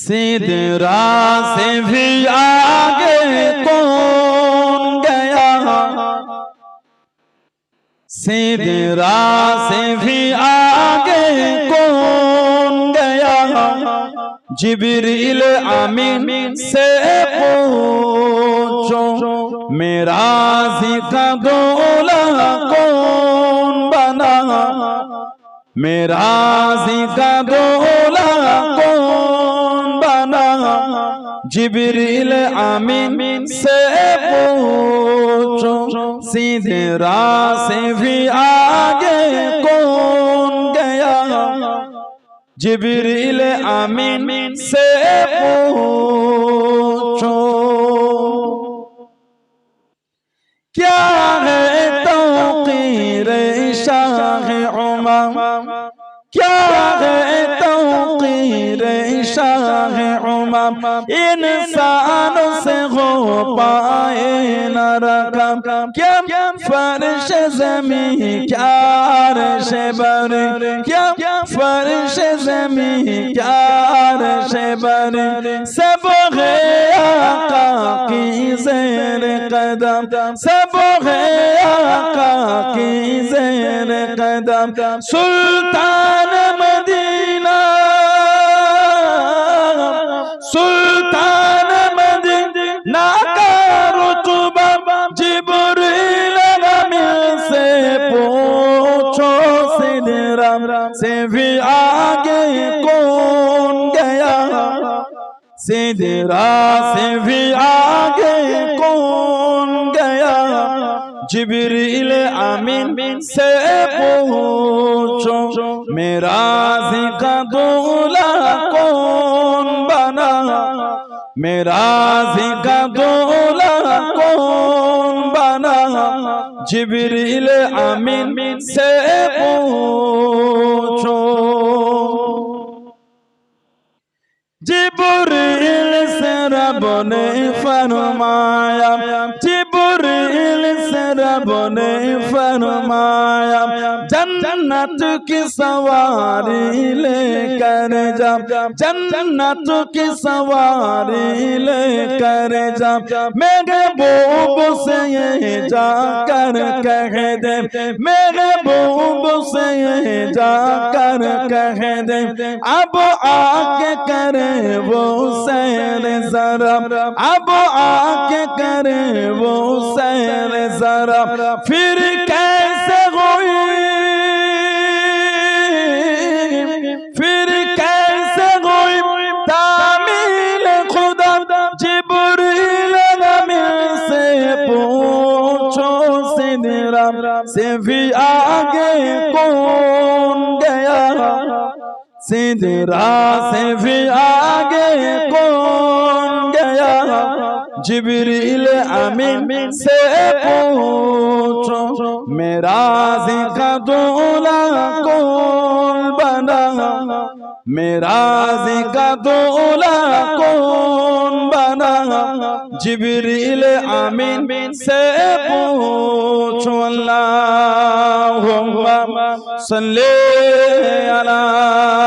सिदरा से भी आगे कौन गया सिदरा से भी आगे कौन गया जिबरील आमीन से पूछो मेरा जिका गोला कौन बना मेरा जिका गोला জিবরিল আমিন সে पूछो সিদরা সে ভি আগে কোন গয়া জিবরিল আমিন সে पूछो क्या है तौकीर शाह उमा क्या है तौकीर शाह رقم انسان سے ہو پائے نہ رقم کیا فرش زمین کیا عرش بر کیا فرش زمین کیا عرش بر سب ہے آقا کی زیر قدم سب ہے آقا کی زیر قدم سلطان مدینہ সুলতান না কারো চুবা জিবরিল আমিন সে পৌঁছো সিদরাম সে ভি আগে কোন গয়া সিদরা সে ভি আগে কোন গয়া জিবরিল আমিন সে পৌঁছো মেরাজ का दूल्हा को मेरा जिंगा दोला कौन बना जिबरील आमीन से पूछो जिबरील से रब ने फरमाया जिबरील से रब ने फरमाया जन्नत की सवारी ले लेकर जा जन्नत की सवारी लेकर जा मेरे बोब से ये जा कर कह दे मेरे बोब से ये जा कर कह दे अब आके करे वो सैर जरा अब आके करे वो सैर जरा फिर سے بھی آگے کون گیا سیدرا سے بھی آگے کون گیا جبریل امین سے پوچھو میرا ذکر دولا کون بنا میرا ذکر دولا کون জিবরিল আমিন সে পুছলা সাল্লি আলা